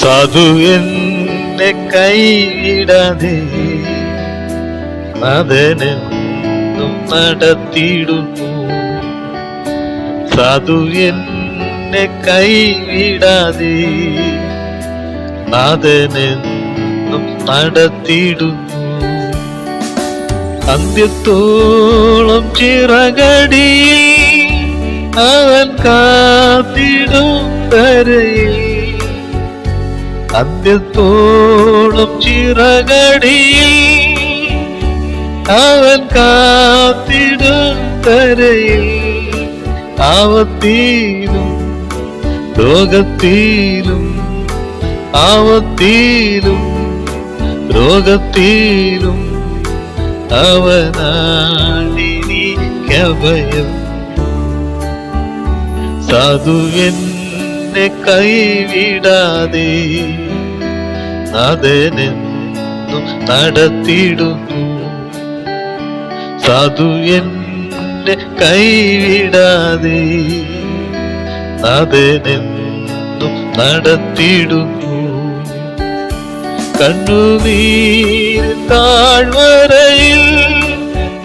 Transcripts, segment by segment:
സാധു എന്നെ കൈയിടാതെ നാഥനെന്നും നടത്തിയിടുന്നു. സാധു എന്നെ കൈവിടാതെ നാഥനെന്നും നടത്തിയിടുന്നു. അന്ത്യത്തോളം ചിറകടിയിൽ അവൻ കാത്തിടും കരയിൽ. അന്ത്യത്തോളം ചിറകടിയിൽ അവൻ കാത്തിടും കരയിൽ. ആവത്തിയിലും രോഗത്തിലും ആവത്തിയിലും രോഗത്തിലും അവനാണിനിക്കഭയം സാധു എന്നെ കൈവിടാതെ നാഥനെന്നും നടത്തിയിടുന്നു. സാധു എന്നെ കൈവിടാതെ നാഥനെന്നും നടത്തിയിടുന്നു. കണ്ണുനീർ താഴ്വരയിൽ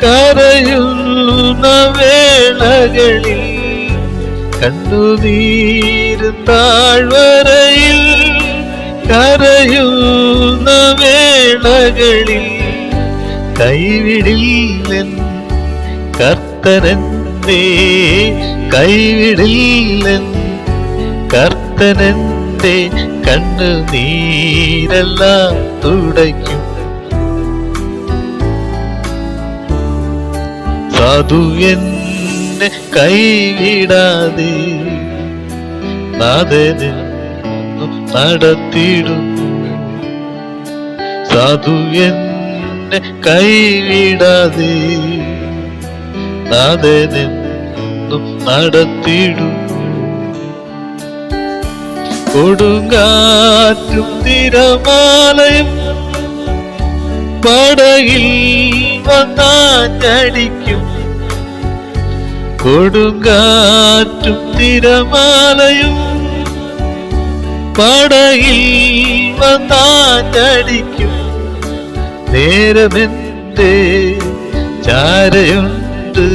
കരയുന്ന കണ്ണുനീർ താഴ്വരയിൽ കരയുന്ന വേളകളിൽ കൈവിടില്ലൻ കർത്തനന്റെ കൈവിടില്ലൻ കർത്തനന്റെ കണ്ണുനീരെല്ലാം തുടയ്ക്കും. സാധു എന്നെ കൈവിടാതെ നാഥനെന്നും നടത്തിയിടുന്നു. സാധു എന്നെ കൈവിടാതെ നാഥനെന്നും നടത്തിയിടുന്നു. കൊടുങ്കാറ്റും തിരമാലയും പടകിൽ വന്നാഞ്ഞടിക്കും കൊടുങ്കാറ്റും തിരമാലയും പടയിൽ വന്നാഞ്ഞടിക്കും. നേരമെന്റെ ചാരയുണ്ട്?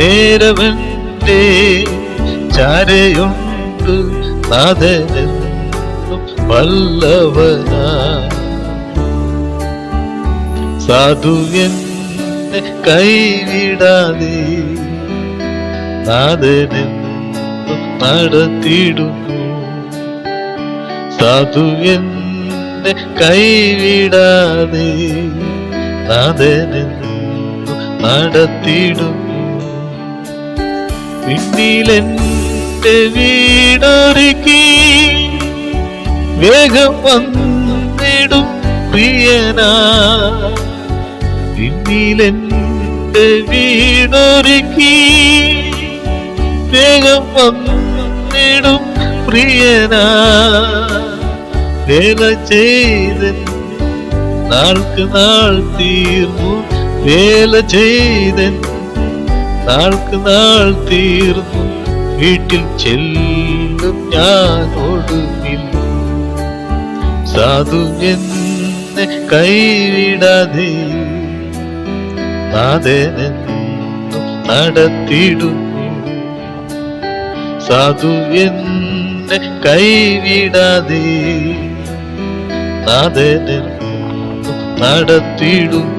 നേരമെന്റെ ചാരയുണ്ട്? നാഥനെന്നും വല്ലവനാ. സാധു എന്നെ കൈവിടാതെ നടത്തിയിടുന്നു. സാധു എന്നെ കൈവിടാതെ നടത്തിയിടുന്നു. പിന്നിലെന്റെ വീടൊരുക്കി വേഗം വന്നിടും പ്രിയനാ. പിന്നിലെന്റെ വീടൊരുക്കി വന്നിടും പ്രിയനാ. വേല ചെയ്തൻ നാൾക്ക് നാൾ തീർന്നു. വേല ചെയ്തൻ നാൾക്ക് നാൾ തീർന്നു. വീട്ടിൽ ചെല്ലും ഞാൻ ഒടുവിൽ. സാധു എന്നെ കൈവിടാതെ നാഥനെന്നും നടത്തിയിടുന്നു സാധു എന്നെ കൈവിടാതെ നാഥനെന്നും നടത്തിയിടുന്നു